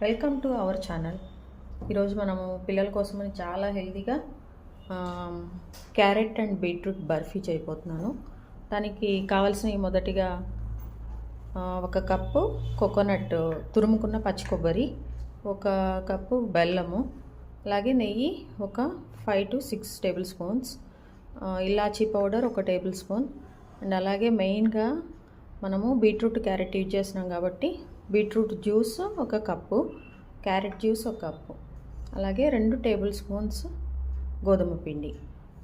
Welcome to our channel ఈరోజు మనము పిల్లల కోసమని చాలా హెల్తీగా క్యారెట్ అండ్ బీట్రూట్ బర్ఫీ చేయబోతున్నాను. దానికి కావాల్సినవి మొదటిగా ఒక కప్పు కోకోనట్ తురుముకున్న పచ్చి కొబ్బరి ఒక కప్పు బెల్లము అలాగే నెయ్యి ఒక five to six tablespoons ఇలాచీ పౌడర్ ఒక టేబుల్ స్పూన్ అండ్ అలాగే మెయిన్గా మనము బీట్రూట్ క్యారెట్ యూజ్ చేస్తున్నాం కాబట్టి బీట్రూట్ జ్యూస్ ఒక కప్పు క్యారెట్ జ్యూస్ ఒక కప్పు. అలాగే రెండు టేబుల్ స్పూన్స్ గోధుమ పిండి.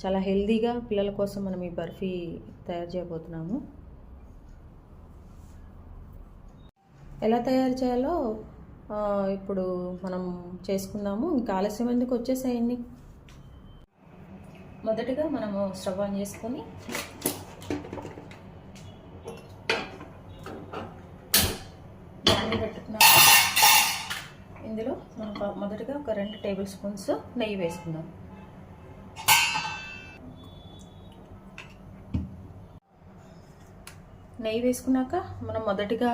చాలా హెల్దీగా పిల్లల కోసం మనం ఈ బర్ఫీ తయారు చేయబోతున్నాము. ఎలా తయారు చేయాలో ఇప్పుడు మనం చేసుకుందాము. ఇంకా ఆలస్యం ఎందుకు వచ్చేసాయండి మొదటగా మనము స్టవ్ ఆన్ చేసుకొని దాన్ని పెట్టుకున్నాక ఇందులో మనం ప- మొదటగా ఒక రెండు టేబుల్ స్పూన్స్ నెయ్యి వేసుకుందాం. నెయ్యి వేసుకున్నాక మనం మొదటిగా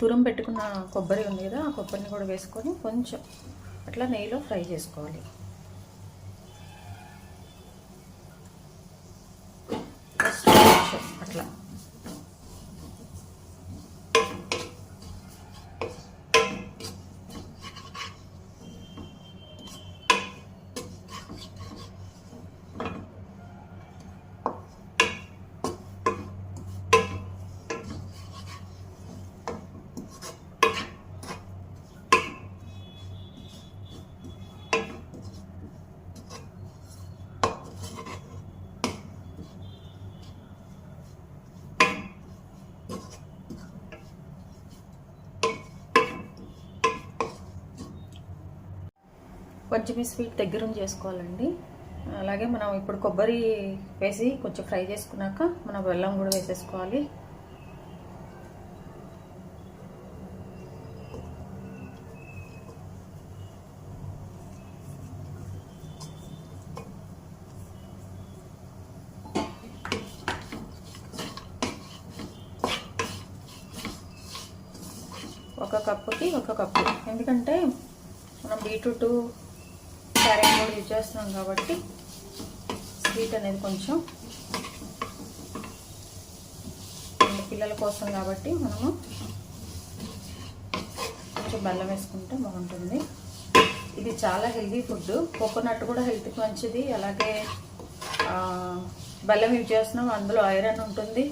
తురం పెట్టుకున్న కొబ్బరి ఉంది కదా ఆ కొబ్బరిని కూడా వేసుకొని కొంచెం అట్లా నెయ్యిలో ఫ్రై చేసుకోవాలి. కొంచెం ఈ స్వీట్ దగ్గరుండి చేసుకోవాలండి. అలాగే మనం ఇప్పుడు కొబ్బరి వేసి కొంచెం ఫ్రై చేసుకున్నాక మనం బెల్లం కూడా వేసేసుకోవాలి. ఒక కప్పుకి ఒక కప్పు. ఎందుకంటే మనం బీట్రూట్ క్యారెట్ కూడా యూజ్ చేస్తున్నాం కాబట్టి స్వీట్ అనేది కొంచెం పిల్లల కోసం కాబట్టి మనము కొంచెం బెల్లం వేసుకుంటే బాగుంటుంది. ఇది చాలా హెల్తీ ఫుడ్. కోకోనట్ కూడా హెల్త్కి మంచిది. అలాగే బెల్లం యూజ్ చేస్తున్నాం. అందులో ఐరన్ ఉంటుంది.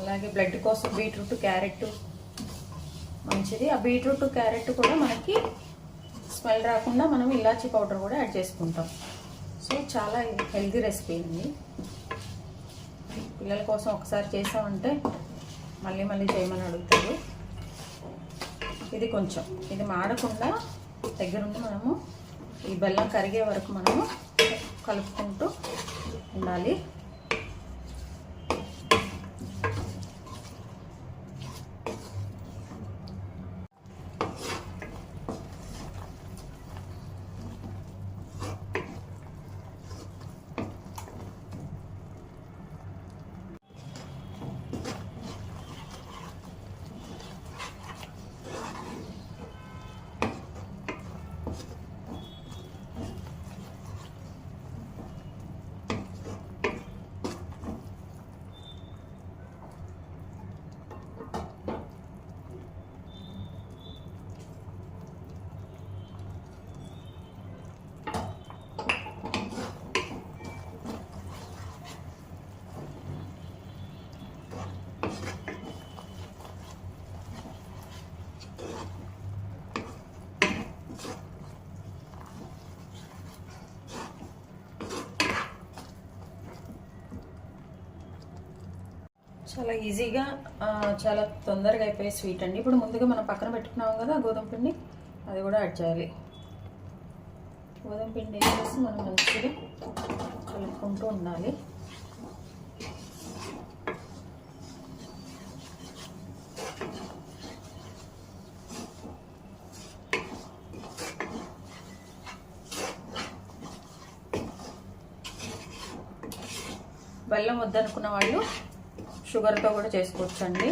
అలాగే బ్లడ్ కోసం బీట్రూట్ క్యారెట్ మంచిది. ఆ బీట్రూట్ క్యారెట్ కూడా మనకి స్మెల్ రాకుండా మనం ఇలాచీ పౌడర్ కూడా యాడ్ చేసుకుంటాం. సో చాలా హెల్తీ రెసిపీ అండి పిల్లల కోసం ఒకసారి చేసామంటే మళ్ళీ మళ్ళీ చేయమని అడుగుతారు. ఇది కొంచెం ఇది మాడకుండా దగ్గరుండి మనము ఈ బెల్లం కరిగే వరకు మనము కలుపుకుంటూ ఉండాలి. చాలా ఈజీగా చాలా తొందరగా అయిపోయే స్వీట్ అండి. ఇప్పుడు ముందుగా మనం పక్కన పెట్టుకున్నాం కదా గోధుమ పిండి అది కూడా యాడ్ చేయాలి. గోధుమ పిండి వేసేసి మనం మంచిగా కలుపుకుంటూ ఉండాలి. బెల్లం వద్దనుకున్న వాళ్ళు షుగర్తో కూడా చేసుకోవచ్చు అండి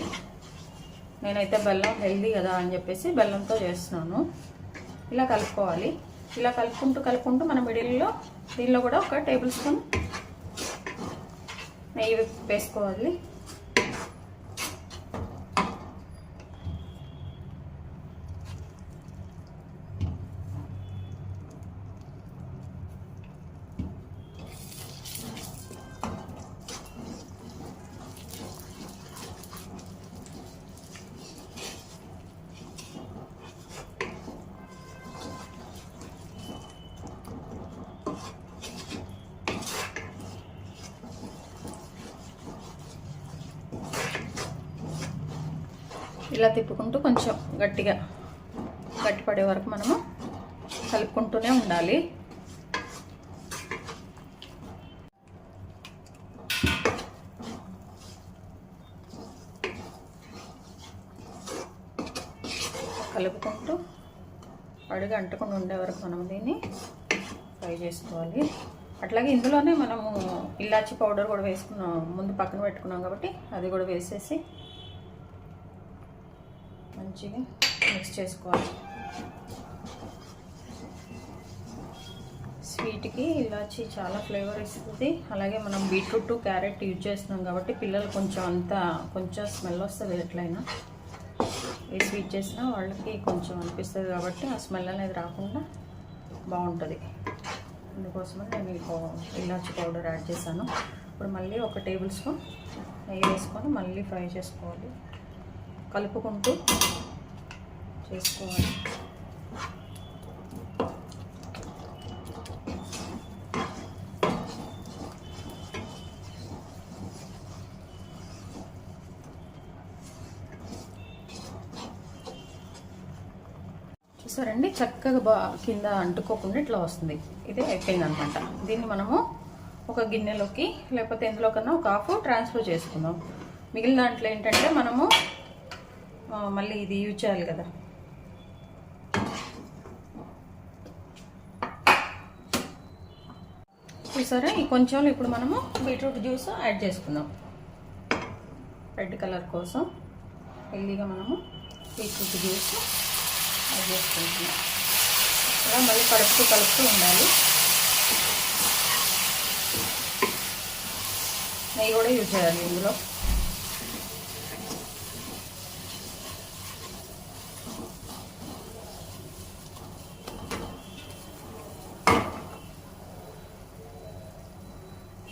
నేనైతే బెల్లం హెల్దీ కదా అని చెప్పేసి బెల్లంతో చేస్తున్నాను. ఇలా కలుపుకోవాలి. ఇలా కలుపుకుంటూ కలుపుకుంటూ మన మిడిల్లో దీనిలో కూడా ఒక టేబుల్ స్పూన్ నెయ్యి వేసుకోవాలి. ఇలా తిప్పుకుంటూ కొంచెం గట్టిగా గట్టిపడే వరకు మనము కలుపుకుంటూనే ఉండాలి. కలుపుకుంటూ అడుగు అంటకుండా ఉండే వరకు మనం దీన్ని ఫ్రై చేసుకోవాలి. అట్లాగే ఇందులోనే మనము ఇలాచి పౌడర్ కూడా వేసుకున్నాం. ముందు పక్కన పెట్టుకున్నాం కాబట్టి అది కూడా వేసేసి మంచిగా మిక్స్ చేసుకోవాలి. స్వీట్కి ఇలాచి చాలా ఫ్లేవర్ ఇస్తుంది. అలాగే మనం బీట్రూట్ క్యారెట్ యూజ్ చేస్తున్నాం కాబట్టి పిల్లలు కొంచెం అంతా కొంచెం స్మెల్ వస్తుంది ఎట్లయినా. ఏ స్వీట్ చేసినా వాళ్ళకి కొంచెం అనిపిస్తుంది కాబట్టి ఆ స్మెల్ అనేది రాకుండా బాగుంటుంది. అందుకోసమని నేను ఇలాచి పౌడర్ యాడ్ చేశాను. ఇప్పుడు మళ్ళీ ఒక టేబుల్ స్పూన్ నెయ్యి వేసుకొని మళ్ళీ ఫ్రై చేసుకోవాలి. కలుపుకుంటూ చేసుకోవాలి. చూసారండి? చక్కగా బా కింద అంటుకోకుండా ఇట్లా వస్తుంది. ఇదే అయిపోయింది అనమాట దీన్ని మనము ఒక గిన్నెలోకి లేకపోతే ఎందులో కన్నా ఒక హాఫ్ ట్రాన్స్ఫర్ చేసుకుందాం. మిగిలిన దాంట్లో ఏంటంటే మనము మళ్ళీ ఇది యూజ్ చేయాలి కదా. చూసారా? ఈ కొంచెం ఇప్పుడు మనము బీట్రూట్ జ్యూస్ యాడ్ చేసుకుందాం. రెడ్ కలర్ కోసం హెల్దీగా మనము బీట్రూట్ జ్యూస్ యాడ్ చేసుకుంటున్నాం. ఇలా మళ్ళీ కలుపుతూ కలుపుతూ ఉండాలి. నెయ్యి కూడా యూజ్ చేయాలి ఇందులో.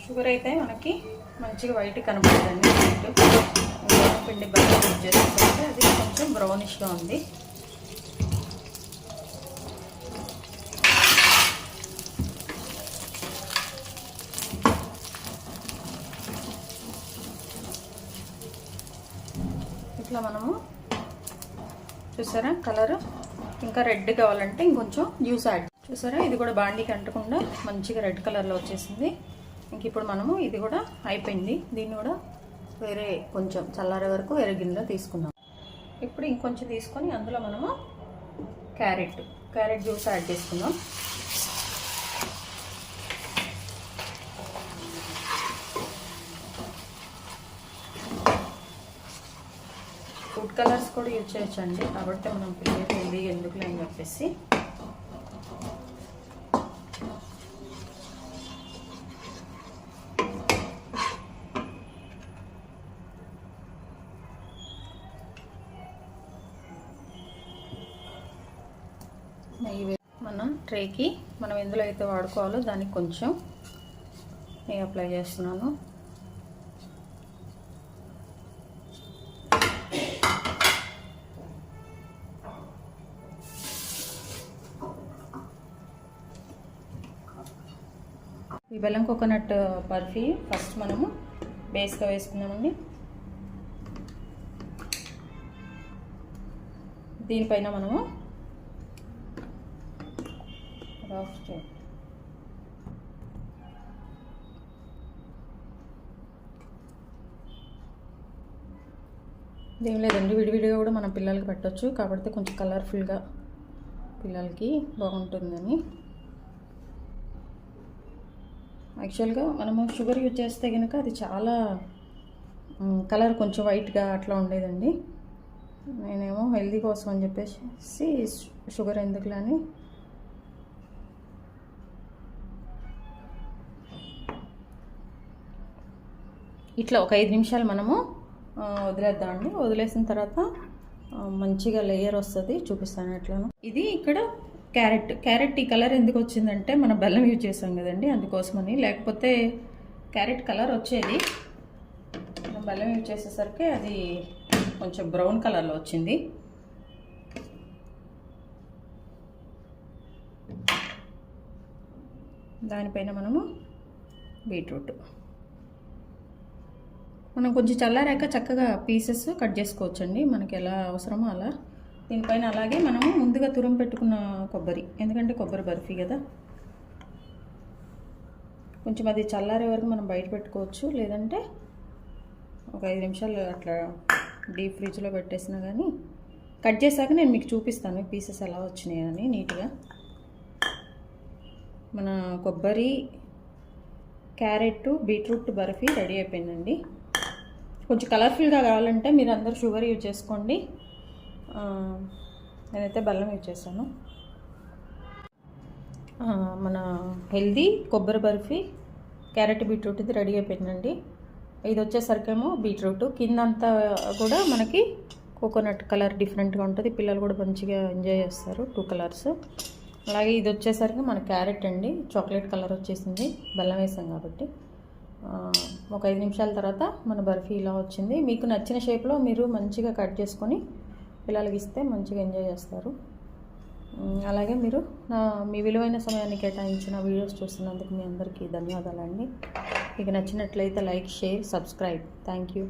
షుగర్ అయితే మనకి మంచిగా వైట్ కనబడుతుంది గోధుమ పిండి బయట కుక్ చేసుకుంటే అది కొంచెం బ్రౌనిష్గా ఉంది. ఇట్లా మనము చూసారా కలర్? ఇంకా రెడ్ కావాలంటే ఇంకొంచెం జ్యూస్ యాడ్ చూసారా? ఇది కూడా బాండీకి అంటకుండా మంచిగా రెడ్ కలర్లో వచ్చేసింది. ఇంక ఇప్పుడు మనము ఇది కూడా అయిపోయింది. దీన్ని కూడా వేరే కొంచెం చల్లారే వరకు వేరే గిన్నెలో తీసుకుందాం. ఇప్పుడు ఇంకొంచెం తీసుకొని అందులో మనము క్యారెట్ క్యారెట్ జ్యూస్ యాడ్ చేసుకుందాం. ఫుడ్ కలర్స్ కూడా యూజ్ చేయొచ్చండి. కాబట్టి మనం పిల్లలకి ఎందుకు అని చెప్పేసి. నెయ్యి మనం మన ట్రేకి మనం ఎందులో అయితే వాడుకోవాలో దానికి కొంచెం నెయ్యి అప్లై చేస్తున్నాను. ఈ బెల్లం కోకోనట్ బర్ఫీ ఫస్ట్ మనము బేస్గా వేసుకుందామండి. దీనిపైన మనము రోస్ట్ ఏం లేదండి విడివిడిగా కూడా మనం పిల్లలకి పెట్టొచ్చు. కాబట్టి కొంచెం కలర్ఫుల్గా పిల్లలకి బాగుంటుందని. యాక్చువల్గా మనము షుగర్ యూజ్ చేస్తే కనుక అది చాలా కలర్ కొంచెం వైట్గా అట్లా ఉండేదండి. నేనేమో హెల్దీ కోసం అని చెప్పేసి షుగర్ ఎందుకులని ఇట్లా ఒక ఐదు నిమిషాలు మనము ఆ, వదిలేద్దామండి. వదిలేసిన తర్వాత మంచిగా లేయర్ వస్తుంది చూపిస్తాను ఎట్లాను. ఇది ఇక్కడ క్యారెట్ క్యారెట్ ఈ కలర్ ఎందుకు వచ్చిందంటే మనం బెల్లం యూజ్ చేసాం కదండి అందుకోసమని. లేకపోతే క్యారెట్ కలర్ వచ్చేది. మనం బెల్లం యూజ్ చేసేసరికి అది కొంచెం బ్రౌన్ కలర్లో వచ్చింది. దానిపైన మనము బీట్రూట్. మనం కొంచెం చల్లారాక చక్కగా పీసెస్ కట్ చేసుకోవచ్చండి. మనకి ఎలా అవసరమో అలా. దీనిపైన అలాగే మనము ముందుగా తురం పెట్టుకున్న కొబ్బరి. ఎందుకంటే కొబ్బరి బర్ఫీ కదా. కొంచెం అది చల్లారే వరకు మనం బయట పెట్టుకోవచ్చు. లేదంటే ఒక ఐదు నిమిషాలు అట్లా డీప్ ఫ్రిడ్జ్లో పెట్టేసినా కానీ కట్ చేశాక నేను మీకు చూపిస్తాను పీసెస్ ఎలా వచ్చినాయి అని నీట్గా. మన కొబ్బరి క్యారెట్ బీట్రూట్ బర్ఫీ రెడీ అయిపోయిందండి. కొంచెం కలర్ఫుల్గా కావాలంటే మీరు అందరూ షుగర్ యూజ్ చేసుకోండి నేనైతే బెల్లం యూజ్ చేశాను. మన హెల్దీ కొబ్బరి బర్ఫీ క్యారెట్ బీట్రూట్ ఇది రెడీ అయిపోయిందండి. ఇది వచ్చేసరికేమో బీట్రూట్. కింద అంతా కూడా మనకి కోకోనట్ కలర్ డిఫరెంట్గా ఉంటుంది. పిల్లలు కూడా మంచిగా ఎంజాయ్ చేస్తారు టూ కలర్స్ అలాగే ఇది వచ్చేసరికి మన క్యారెట్ అండి. చాక్లెట్ కలర్ వచ్చేసింది. బెల్లం వేసాం కాబట్టి. ఒక ఐదు నిమిషాల తర్వాత మన బర్ఫీ ఇలా వచ్చింది. మీకు నచ్చిన షేప్లో మీరు మంచిగా కట్ చేసుకొని పిల్లలకి ఇస్తే మంచిగా ఎంజాయ్ చేస్తారు. అలాగే మీరు నా మీ విలువైన సమయాన్ని కేటాయించిన వీడియోస్ చూస్తున్నందుకు మీ అందరికీ ధన్యవాదాలండి. మీకు నచ్చినట్లయితే like share subscribe. Thank you.